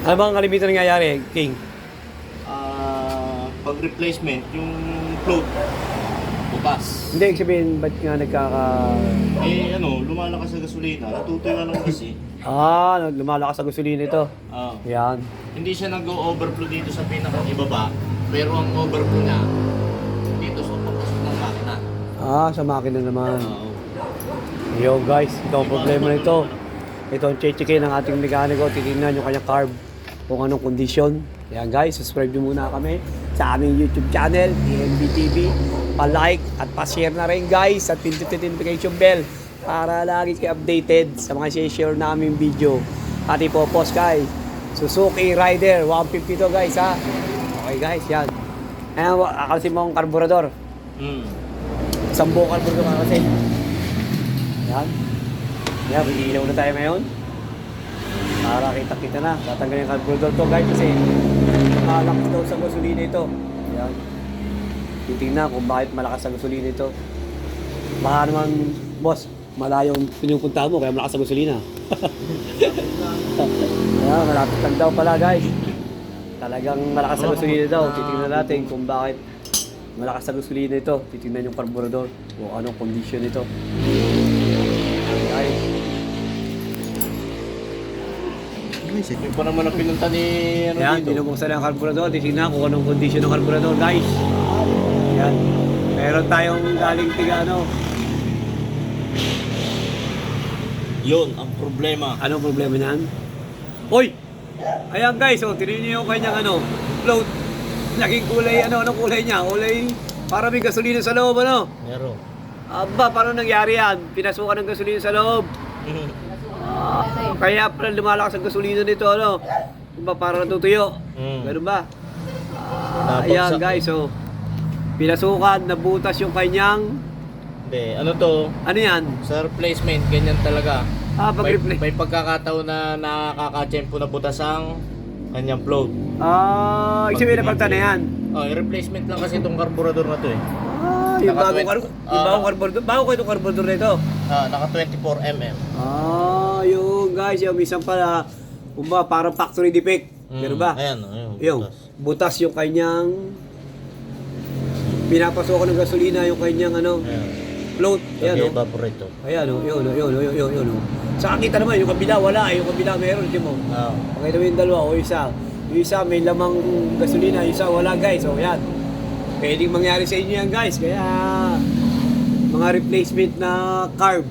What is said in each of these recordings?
Ano bang kalimitan nangyayari, King? Ah, pag replacement, yung float, bukas. Hindi, ibig sabihin, ba't nga nagkaka... Eh ano, lumalakas sa gasolina, natutoy ka naman kasi. Ah, lumalakas sa gasolina ito. Ah, Yan. hindi siya nag-overflow dito sa pinaka-ibaba, pero ang overflow niya, dito sa papasok ng makina. Ah, sa makina naman. Oo. Yo guys, ito ang problema nito. Ito ang chechikin ng ating mekaniko. Titingnan yung kanyang carb kung anong kondisyon. Yan guys, subscribe nyo muna kami sa aming YouTube channel, TNB TV. Pa-like at pa-share na rin guys at pindutin notification bell para lagi kayo updated sa mga share namin video. At ipopost kay Suzuki Rider 150 to guys ha. Okay guys, yan. Ayan, akalsin mo ang karburador. Mm. Isang buong karburador ka kasi. Yan. Yan, ilaw na tayo ngayon. Para kita-kita na. Tatanggalin yung carburetor to guys kasi malakas daw sa gasolina ito. Yan. Titingnan kung bakit malakas sa gasolina ito. Baka naman, boss, malayong pinupunta mo kaya malakas sa gasolina. Yan, malapit lang daw pala guys. Talagang malakas sa gasolina daw. Titingnan natin kung bakit malakas sa gasolina ito. Titingnan yung carburetor kung anong condition ito. Yung pa naman ang pinunta ni ano Yan, dito. binubuksan ang carburetor. Titignan kung anong condition ng carburetor, guys. Yan. Meron tayong galing tiga ano. Yun, ang problema. Anong problema niyan? Hoy! Ayan guys, oh, tinin niyo yung kanyang ano, float. Naging kulay, ano, anong kulay niya? Kulay, para may gasolina sa loob, ano? Meron. Aba, paano nangyari yan? Pinasukan ng gasolina sa loob. Kaya pala lumalakas ang gasolina nito, ano? Diba, para natutuyo. Mm. Ganun ba? Napagsak- ayan guys, so pinasukan, nabutas yung kanyang, Hindi, ano to? ano yan? Sa replacement, ganyan talaga. Ah, pag may, may pagkakataon na nakakatsempo na butas ang kanyang float. Ah, na pagta na yan. Oh, replacement lang kasi itong carburetor na to eh. Ah, yung bagong, kar- yung Ah. bagong carburetor. Bago ko itong carburetor na ito. Ah, naka 24 mm. Ah, yung guys, yung isang pala, kumba, parang factory defect. Ganun ba? Ayan, oh, ayun. Yung, butas. butas yung kanyang, pinapasukan ng gasolina yung kanyang ano, Ayan. float. Ayan, oh. Nag-evaporate to. Ayan, oh, yun, oh, yun, oh, yun, yun, yun, oh. Sa kita naman, yung kabila wala, yung kabila meron, di mo. Ah. Pakita mo yung dalawa, o isa. Yung isa may lamang gasolina, yung isa wala guys, o yan. Pwedeng mangyari sa inyo yan guys, kaya mga replacement na carb.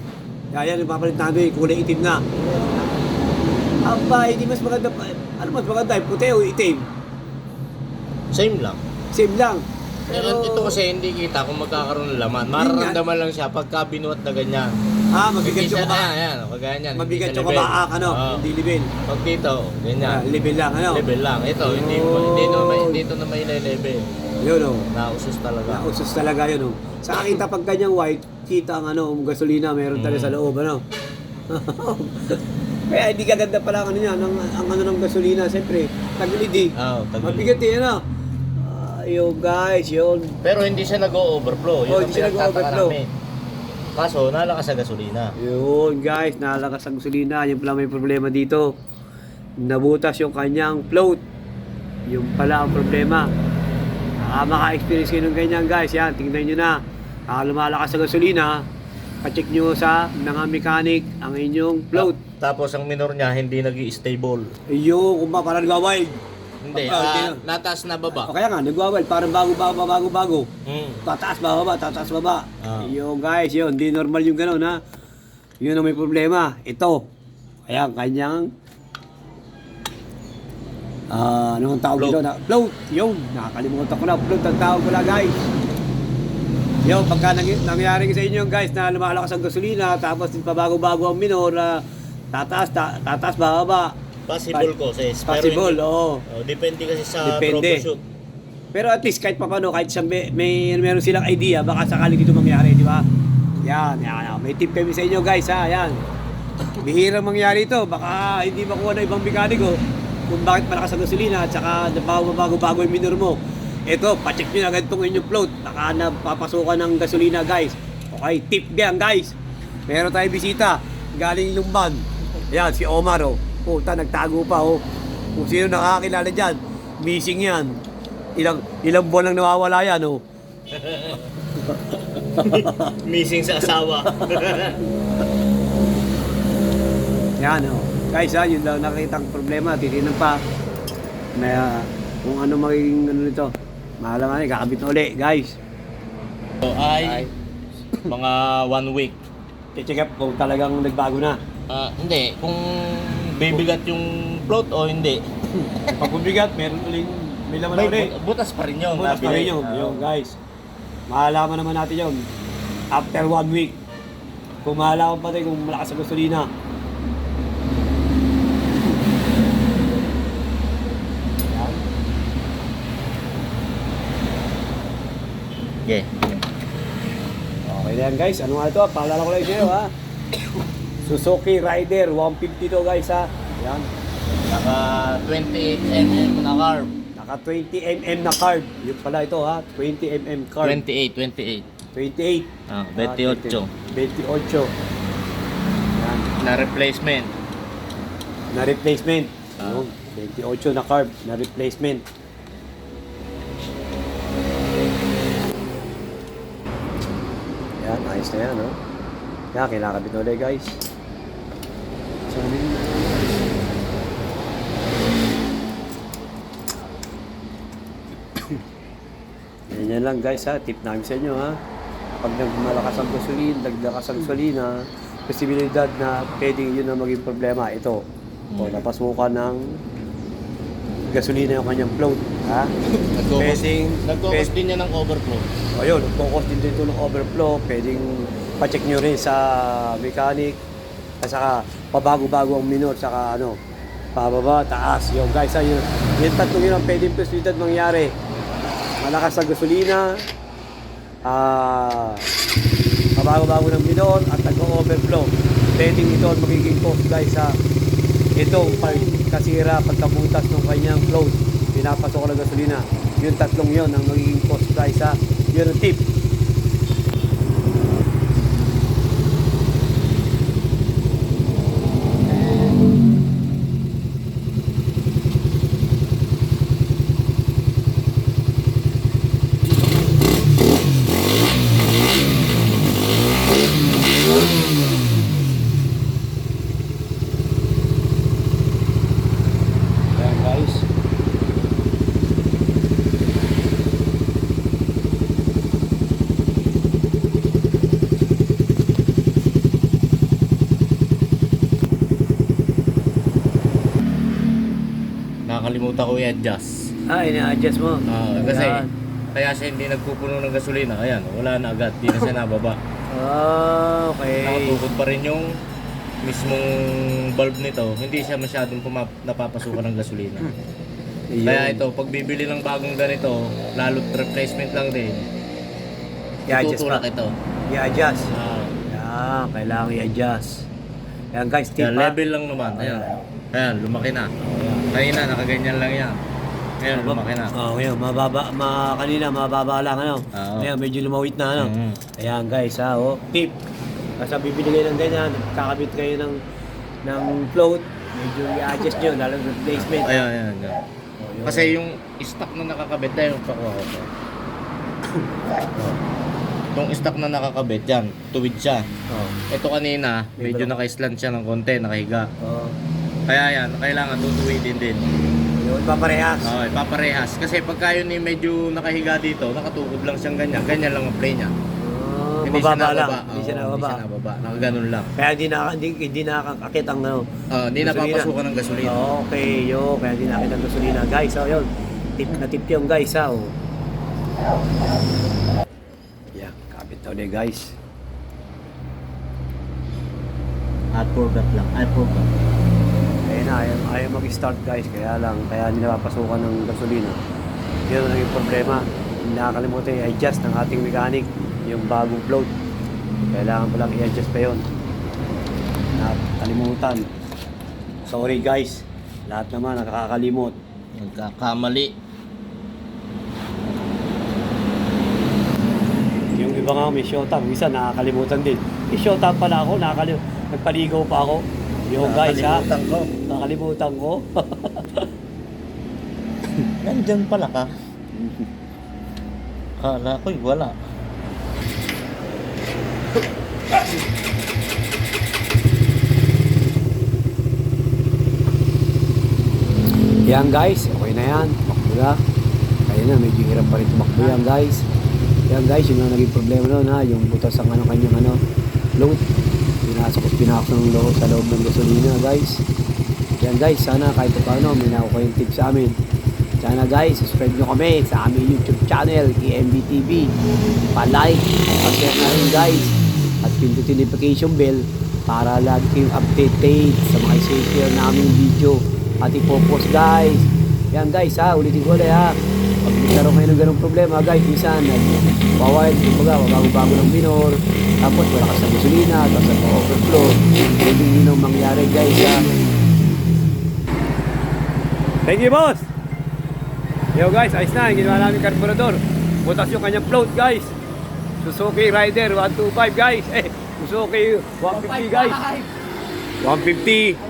Kaya yan, ipapalit namin, kulay itim na. Aba, hindi mas maganda pa. Ano mas maganda, puti o itim? Same lang. Same lang. Pero ito kasi hindi kita kung magkakaroon ng laman. Mararamdaman lang siya pagka binuhat na ganyan. ah, mabigat Hindi yung kaba. Ayan, kagaya niyan. hindi Mabigat yung kabaak, ano, Oo. hindi level. Pag dito, Ah, ganyan. level lang, ano? Level lang. Ito, hindi Oh. hindi no may dito na may level. Yun o. Nausos talaga. Nausos talaga yun o. Sa kita pag ganyang white, kita ang ano, ang gasolina meron talaga Mm. sa loob, ano? Kaya hindi kaganda pala ano niya, ang, ang ano ng gasolina, siyempre, tagilid eh. Ah, tagilid. Mabigat eh, ano? Yun guys, yun. Pero hindi siya nag-overflow. Yun Oh, hindi siya nag-overflow. Kaso, nalakas sa gasolina. Yun guys, nalakas ang gasolina, yun pala may problema dito. Nabutas yung kanyang float. Yung pala ang problema. Ah, maka-experience kayo ng ganyan guys, yan, tingnan nyo na. Ah, lumalakas sa gasolina, pacheck nyo sa mga mechanic ang inyong float. Ta- Tapos ang minor niya, hindi nag stable Ayun, kung ba parang nagwawild. Hindi, Ah, ah, okay. nataas na baba. O kaya nga, nagwawild, parang bago, bago, bago, bago. Hmm. Tataas, baba, tataas, baba. Ah. Yun guys, yun, di normal yung gano'n ha. Yun ang may problema. Ito, ayan, kanyang Ah, ano ang tawag Float. dito? Na, float. Yun, nakakalimutan ko na. Float ang tawag ko na, guys. Yun, pagka nangy- nangyari sa inyo, guys, na lumalakas ang gasolina, tapos pabago-bago ang minor, ah, tataas, ta- tataas, bababa. Possible causes. pero Possible, hindi- oo. Oh, depende kasi sa Depende. troubleshoot. Pero at least kahit paano, kahit sa may, may meron silang idea, baka sakali dito mangyari, di ba? Yan, yan. May tip kami sa inyo guys, ha, yan. Bihirang mangyari ito, baka hindi makuha ng ibang mekaniko kung bakit malakas ang gasolina at saka bago-bago yung minor mo. Ito, pacheck nyo na agad itong inyong float. Baka napapasukan ng gasolina guys. Okay, tip yan guys. Meron tayo bisita, galing Lumban. Yan, si Omar oh. Puta, nagtago pa oh. Kung sino nakakilala dyan, missing yan. Ilang ilang buwan lang nawawala yan, oh. Missing sa asawa. Yan, oh. Guys, ha, yun lang nakita ang problema. Titinan pa. Na ah, kung ano magiging ano nito. Mahala nga, kakabit na uli, guys. so, ay mga one week. I-check up kung talagang nagbago na. Ah, hindi, kung bibigat yung float o hindi. Pag bumigat, meron uling, may laman May ulit. bu- butas pa rin yun. Butas pa rin yun, Ah. yun, guys. Mahalaman naman natin yun. After one week. Kung mahalaman pa tayo kung malakas sa gasolina. Okay. Okay na yan guys. Ano nga ito? Paalala ko lang sa'yo ha. Suzuki Rider 150 to guys ha. Yan. Naka 28mm na carb. Naka 20mm na card. Yun pala ito ha. 20mm card. 28, 28. 28. Ah, Ah, 28. 28. Yan. Na replacement. Na replacement. Ah. Yun. 28 na carb. Na replacement. Yan. Ayos na yan no. Yan. Kinakabit na ulit guys. So, ano yun? Ganyan lang guys ha, tip namin sa inyo ha. Pag nagmalakas ang gasolin, dagdakas ang gasolina, posibilidad na pwedeng yun ang maging problema. Ito, o Hmm. napasukan ng gasolina yung kanyang float. Ha? Nagkukos, Pwedeng, nagkukos din yan ng overflow. o yun, nagkukos din dito ng overflow. Pwedeng pacheck nyo rin sa mechanic. At saka pabago-bago ang minor, saka ano, pababa, taas. Yung guys, ha, yun, yung tatlong yun ang pwedeng posibilidad mangyari. Malakas na gasolina, ah, pabago-bago ng minor, at nag-overflow. Pwedeng ito ang magiging cause guys sa itong pag kasira pagkabutas ng kanyang float pinapasok ng gasolina. Yung tatlong yon ang magiging cost price ha yun tip Ayan guys Nakakalimutan ko i-adjust. ah ina-adjust mo Ah, kasi Ayan. kaya siya hindi nagpupuno ng gasolina. Ayan, wala na agad. Di na siya nababa. ah okay Nakatukod pa rin yung mismong bulb nito. Hindi siya masyadong pumap- napapasukan ng gasolina. Yun. Kaya ito, pag bibili ng bagong ganito, lalo't replacement lang din, i-adjust tutulak pa ito. i-adjust Ah, yan kailangan i-adjust yan guys tip kaya ha level lang naman. Ayan. Ayan, lumaki na. Ayan. Kanina, nakaganyan lang yan. Ayan, lumaki na. Oh, ngayon, mababa, ma, kanina mababa lang ano. Oo. Ngayon, medyo lumawit na ano. Mhm. Ayan guys, ha, oh, tip. Basta bibili kayo ng ganyan, kakabit kayo ng ng float, medyo i-adjust nyo, lalo ng replacement. Ayan, ayan, ayan. Oh, yun. Kasi yung stock na nakakabit, tayo pakuha ko. to. Itong stock na nakakabit, yan, tuwid siya. Oh, Ito kanina, medyo naka-slant siya ng konti, nakahiga. oh, Kaya yan, kailangan tutuwidin din. yun, paparehas. Oo, ipaparehas. Kasi pagka yun eh, medyo nakahiga dito, nakatukod lang siyang ganyan. Ganyan lang ang play niya. Oh, Hindi siya mababa lang, nababa. hindi siya Oo, nababa. Hindi siya nababa. Nakaganon lang. Kaya hindi na, hindi, hindi nakakakit ang ano. Ah, hindi Gasolina. napapasukan ng gasolina. Okay, yo, kaya hindi nakakit ang gasolina. Guys, oh, yun. Tip na tip yung guys, ha, oh. Yeah, kapit daw niya guys. At forgot lang. I forgot. Kaya na, ayaw, ayaw mag-start guys, kaya lang, kaya hindi napapasukan ng gasolina. Yun ang naging problema. Nakakalimutan i-adjust ng ating mechanic, yung bagong float. Kailangan palang i-adjust pa yun. Nakalimutan. Sorry guys, lahat naman nakakalimot. Nagkakamali. Yung iba nga may showtime, isa nakakalimutan din. May showtime pala ako, nakakalim nagpaligaw pa ako. Yung guys ha, Nakalimutan ko. nakalimutan ko. Nandyan pala ka. Kala ko'y wala. Yan guys, okay na yan. Tumakbo na. Kaya na, medyo hirap pa rin tumakbo yan guys. Yan guys, yun ang naging problema noon ha. Yung butas ang ano kanyang ano, load. Pinasok at pinakot ng loob sa loob ng gasolina guys. Yan guys, sana kahit pa paano, may nakuha kayong tip sa amin. Sana guys, subscribe nyo kami sa aming YouTube channel, EMB TV. Pa-like, pa-share na rin guys. At pindutin notification bell para lagi kayong updated sa mga i-share namin video at ipopost guys. Yan guys ha, ulitin ko ulit ha. Nagkaroon kayo ng ganong problema guys, minsan nag-wild, kumbaga, bago-bago ng binor, tapos malakas na gasolina, tapos nag-overflow. Pwede yun ang mangyari guys ha. Thank you boss! Yo guys, ayos na, ginawa namin karburador. Butas yung kanyang float guys. Suzuki Rider 125 guys. Eh, Suzuki 150 guys. 150.